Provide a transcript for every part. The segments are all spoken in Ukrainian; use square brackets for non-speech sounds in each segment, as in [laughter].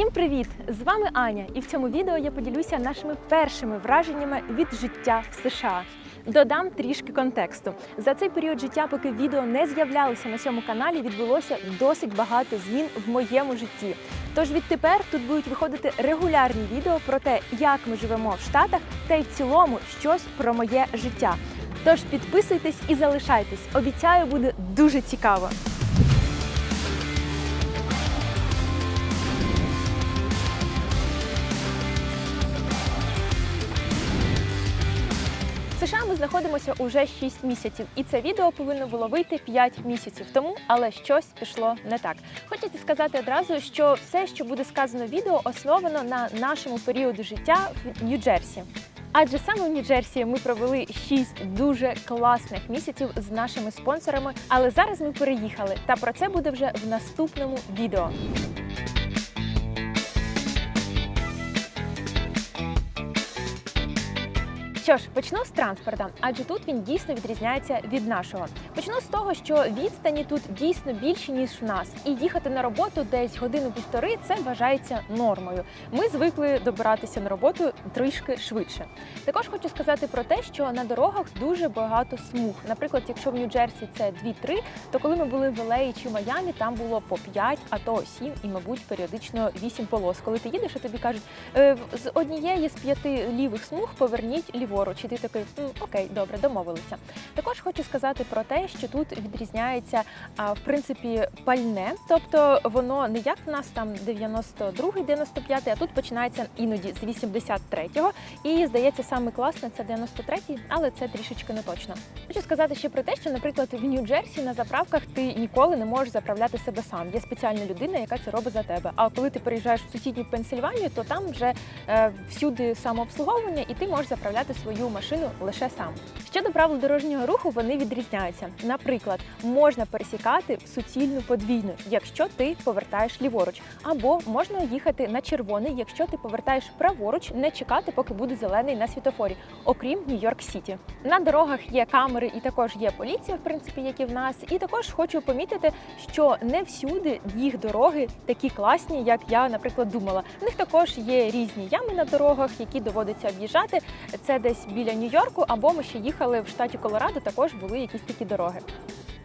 Всім привіт! З вами Аня, і в цьому відео я поділюся нашими першими враженнями від життя в США. Додам трішки контексту. За цей період життя, поки відео не з'являлося на цьому каналі, відбулося досить багато змін в моєму житті. Тож відтепер тут будуть виходити регулярні відео про те, як ми живемо в Штатах, та й в цілому щось про моє життя. Тож підписуйтесь і залишайтесь. Обіцяю, буде дуже цікаво. США ми знаходимося уже 6 місяців, і це відео повинно було вийти 5 місяців тому, але щось пішло не так. Хочеться сказати одразу, що все, що буде сказано в відео, основано на нашому періоду життя в Нью-Джерсі. Адже саме в Нью-Джерсі ми провели 6 дуже класних місяців з нашими спонсорами. Але зараз ми переїхали, та про це буде вже в наступному відео. Що ж, почну з транспорта, адже тут він дійсно відрізняється від нашого. Почну з того, що відстані тут дійсно більші ніж в нас, і їхати на роботу десь годину-півтори це вважається нормою. Ми звикли добиратися на роботу трішки швидше. Також хочу сказати про те, що на дорогах дуже багато смуг. Наприклад, якщо в Нью-Джерсі це 2-3, то коли ми були в Елеї чи Майамі, там було по 5, а то 7 і, мабуть, періодично 8 полос. Коли ти їдеш, а тобі кажуть, «Е, з однієї з п'яти лівих смуг поверніть ліворуч. І ти такий, «М, окей, добре, домовилися. Також хочу сказати про те, що тут відрізняється в принципі пальне, тобто воно не як в нас там 92-й, 95-й, а тут починається іноді з 83-го. І здається, саме класне це 93-й, але це трішечки не точно. Хочу сказати ще про те, що, наприклад, в Нью-Джерсі на заправках ти ніколи не можеш заправляти себе сам. Є спеціальна людина, яка це робить за тебе. А коли ти переїжджаєш в сусідню Пенсильванію, то там вже е, всюди самообслуговування, і ти можеш заправляти свою машину лише сам. Щодо правил дорожнього руху, вони відрізняються. Наприклад, можна пересікати суцільну подвійну, якщо ти повертаєш ліворуч, або можна їхати на червоний, якщо ти повертаєш праворуч, не чекати, поки буде зелений на світофорі, окрім Нью-Йорк Сіті. На дорогах є камери і також є поліція, в принципі, як і в нас. І також хочу помітити, що не всюди їх дороги такі класні, як я, наприклад, думала. В них також є різні ями на дорогах, які доводиться об'їжджати. Це десь біля Нью-Йорку, або ми ще їхали в штаті Колорадо, також були якісь такі дороги.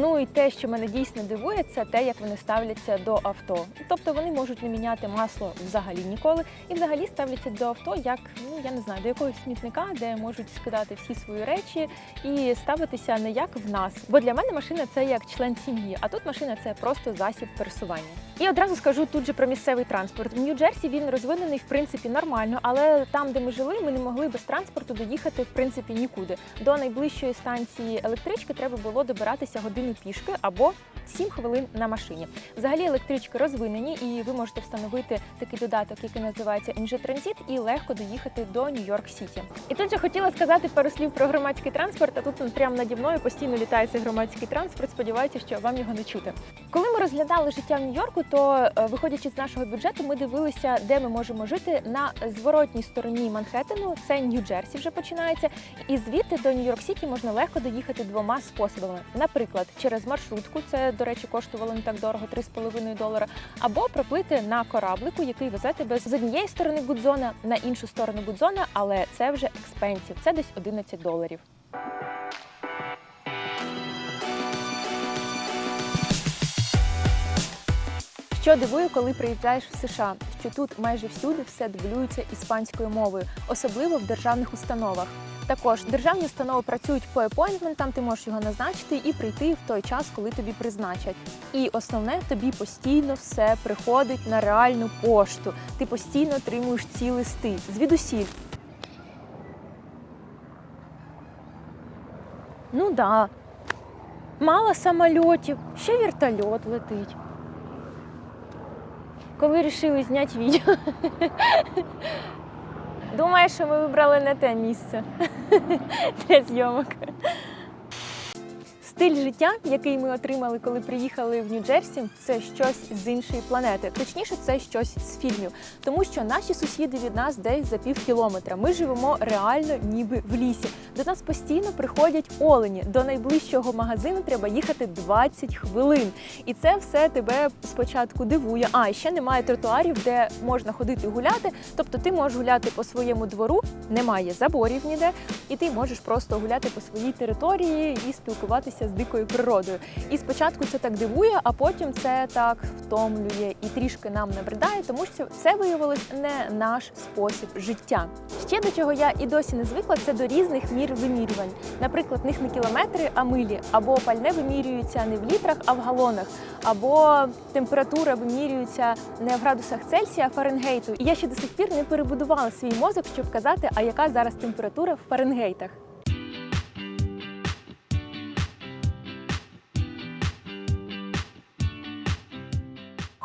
Ну і те, що мене дійсно дивує, це те, як вони ставляться до авто. Тобто вони можуть не міняти масло взагалі ніколи, і взагалі ставляться до авто як ну я не знаю, до якогось смітника, де можуть скидати всі свої речі і ставитися не як в нас. Бо для мене машина це як член сім'ї, а тут машина це просто засіб пересування. І одразу скажу тут же про місцевий транспорт. В Нью-Джерсі він розвинений в принципі нормально, але там, де ми жили, ми не могли без транспорту доїхати в принципі нікуди. До найближчої станції електрички треба було добиратися годину пішки або 7 хвилин на машині. Взагалі електрички розвинені, і ви можете встановити такий додаток, який називається NG і легко доїхати до Нью-Йорк Сіті. І тут же хотіла сказати пару слів про громадський транспорт. А тут прямо наді мною постійно літає цей громадський транспорт. Сподіваюся, що вам його не чути. Коли ми розглядали життя в Нью-Йорку, то е, виходячи з нашого бюджету, ми дивилися, де ми можемо жити на зворотній стороні Манхеттену. Це Нью-Джерсі вже починається. І звідти до Нью-Йорк Сіті можна легко доїхати двома способами. Наприклад, через маршрутку, це, до речі, коштувало не так дорого 3,5 долара, або проплити на кораблику, який везе тебе з однієї сторони Гудзона на іншу сторону Гудзона, але це вже експенсів, це десь 11 доларів. Що дивує, коли приїжджаєш в США, що тут майже всюди все дублюється іспанською мовою, особливо в державних установах. Також державні установи працюють по апойнтментам, ти можеш його назначити і прийти в той час, коли тобі призначать. І основне, тобі постійно все приходить на реальну пошту. Ти постійно отримуєш ці листи звідусіль. Ну да. Мало самольотів, ще вертольот летить. Коли вирішили зняти відео. Думаю, що ми вибрали не те місце [laughs] для зйомок. Стиль життя, який ми отримали, коли приїхали в Нью-Джерсі, це щось з іншої планети. Точніше, це щось з фільмів, тому що наші сусіди від нас десь за пів кілометра. Ми живемо реально, ніби в лісі. До нас постійно приходять олені. До найближчого магазину треба їхати 20 хвилин. І це все тебе спочатку дивує. А ще немає тротуарів, де можна ходити гуляти. Тобто ти можеш гуляти по своєму двору, немає заборів ніде, і ти можеш просто гуляти по своїй території і спілкуватися з дикою природою. І спочатку це так дивує, а потім це так втомлює і трішки нам набридає, тому що це виявилось не наш спосіб життя. Ще до чого я і досі не звикла, це до різних мір вимірювань. Наприклад, в них не кілометри, а милі, або пальне вимірюється не в літрах, а в галонах, або температура вимірюється не в градусах Цельсія, а Фаренгейту. І я ще до сих пір не перебудувала свій мозок, щоб казати, а яка зараз температура в Фаренгейтах.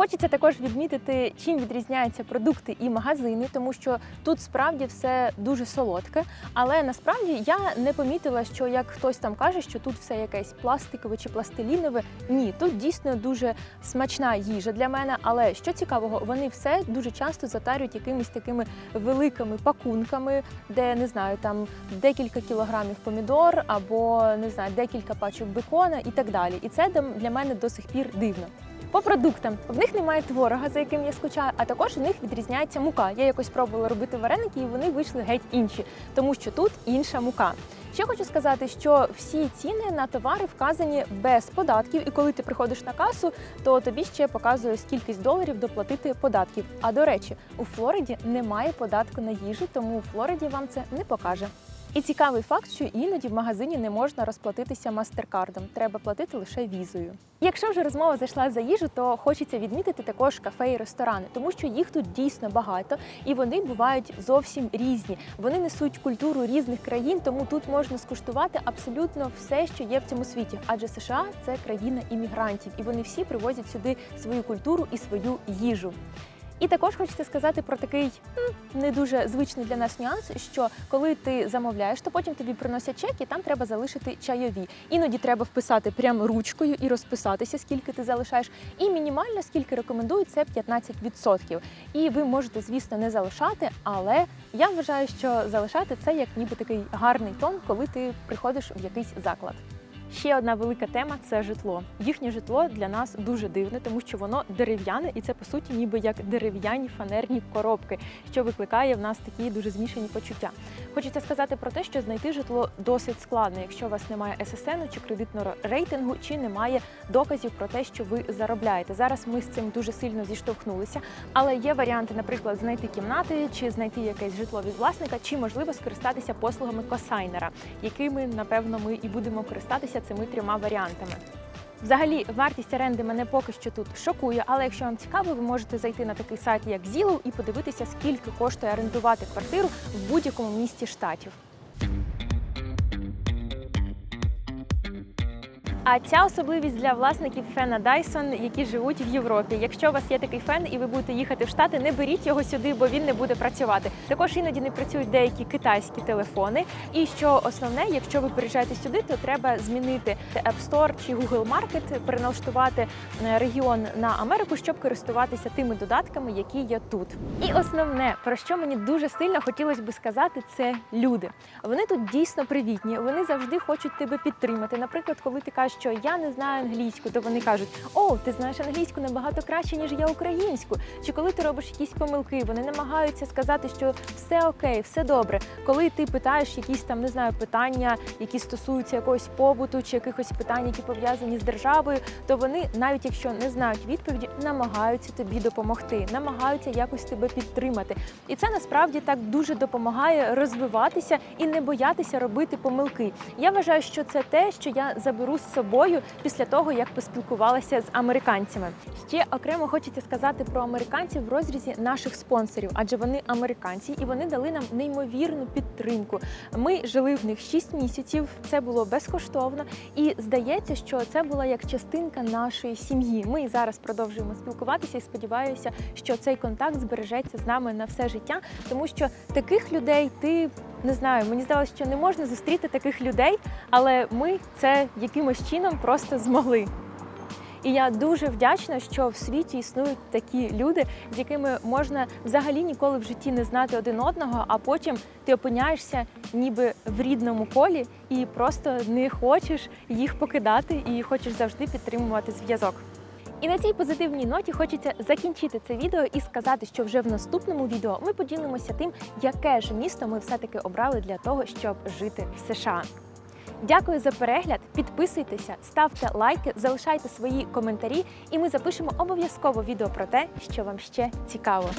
Хочеться також відмітити, чим відрізняються продукти і магазини, тому що тут справді все дуже солодке. Але насправді я не помітила, що як хтось там каже, що тут все якесь пластикове чи пластилінове. Ні, тут дійсно дуже смачна їжа для мене. Але що цікавого, вони все дуже часто затарюють якимись такими великими пакунками, де не знаю, там декілька кілограмів помідор або не знаю, декілька пачок бекона і так далі. І це для мене до сих пір дивно. По продуктам в них немає творога, за яким я скучаю, а також у них відрізняється мука. Я якось пробувала робити вареники, і вони вийшли геть інші, тому що тут інша мука. Ще хочу сказати, що всі ціни на товари вказані без податків, і коли ти приходиш на касу, то тобі ще показує скількись доларів доплатити податків. А до речі, у Флориді немає податку на їжу, тому у Флориді вам це не покаже. І цікавий факт, що іноді в магазині не можна розплатитися мастеркардом, треба платити лише візою. Якщо вже розмова зайшла за їжу, то хочеться відмітити також кафе і ресторани, тому що їх тут дійсно багато і вони бувають зовсім різні. Вони несуть культуру різних країн, тому тут можна скуштувати абсолютно все, що є в цьому світі. Адже США це країна іммігрантів, і вони всі привозять сюди свою культуру і свою їжу. І також хочеться сказати про такий не дуже звичний для нас нюанс, що коли ти замовляєш, то потім тобі приносять чек, і там треба залишити чайові. Іноді треба вписати прямо ручкою і розписатися, скільки ти залишаєш. І мінімально скільки рекомендують, це 15%. І ви можете, звісно, не залишати, але я вважаю, що залишати це як ніби такий гарний тон, коли ти приходиш в якийсь заклад. Ще одна велика тема це житло. Їхнє житло для нас дуже дивне, тому що воно дерев'яне, і це по суті ніби як дерев'яні фанерні коробки, що викликає в нас такі дуже змішані почуття. Хочеться сказати про те, що знайти житло досить складно, якщо у вас немає ССН чи кредитного рейтингу, чи немає доказів про те, що ви заробляєте. Зараз ми з цим дуже сильно зіштовхнулися, але є варіанти, наприклад, знайти кімнати, чи знайти якесь житло від власника, чи можливо скористатися послугами косайнера, якими напевно ми і будемо користатися цими трьома варіантами. Взагалі, вартість оренди мене поки що тут шокує, але якщо вам цікаво, ви можете зайти на такий сайт, як Zillow, і подивитися, скільки коштує орендувати квартиру в будь-якому місті штатів. А ця особливість для власників фена Dyson, які живуть в Європі. Якщо у вас є такий фен і ви будете їхати в Штати, не беріть його сюди, бо він не буде працювати. Також іноді не працюють деякі китайські телефони. І що основне, якщо ви приїжджаєте сюди, то треба змінити App Store чи Google Market, переналаштувати е, регіон на Америку, щоб користуватися тими додатками, які є тут. І основне, про що мені дуже сильно хотілося би сказати, це люди. Вони тут дійсно привітні. Вони завжди хочуть тебе підтримати. Наприклад, коли ти кажеш, що я не знаю англійську, то вони кажуть: О, ти знаєш англійську набагато краще, ніж я українську. Чи коли ти робиш якісь помилки, вони намагаються сказати, що все окей, все добре. Коли ти питаєш якісь там не знаю питання, які стосуються якогось побуту чи якихось питань, які пов'язані з державою, то вони, навіть якщо не знають відповіді, намагаються тобі допомогти, намагаються якось тебе підтримати. І це насправді так дуже допомагає розвиватися і не боятися робити помилки. Я вважаю, що це те, що я заберу з собою після того, як поспілкувалася з американцями. Ще окремо хочеться сказати про американців в розрізі наших спонсорів, адже вони американці і вони дали нам неймовірну підтримку. Ми жили в них 6 місяців. Це було безкоштовно, і здається, що це була як частинка нашої сім'ї. Ми зараз продовжуємо спілкуватися і сподіваюся, що цей контакт збережеться з нами на все життя, тому що таких людей ти Не знаю, мені здалося, що не можна зустріти таких людей, але ми це якимось чином просто змогли. І я дуже вдячна, що в світі існують такі люди, з якими можна взагалі ніколи в житті не знати один одного, а потім ти опиняєшся ніби в рідному колі і просто не хочеш їх покидати і хочеш завжди підтримувати зв'язок. І на цій позитивній ноті хочеться закінчити це відео і сказати, що вже в наступному відео ми поділимося тим, яке ж місто ми все-таки обрали для того, щоб жити в США. Дякую за перегляд. Підписуйтеся, ставте лайки, залишайте свої коментарі, і ми запишемо обов'язково відео про те, що вам ще цікаво.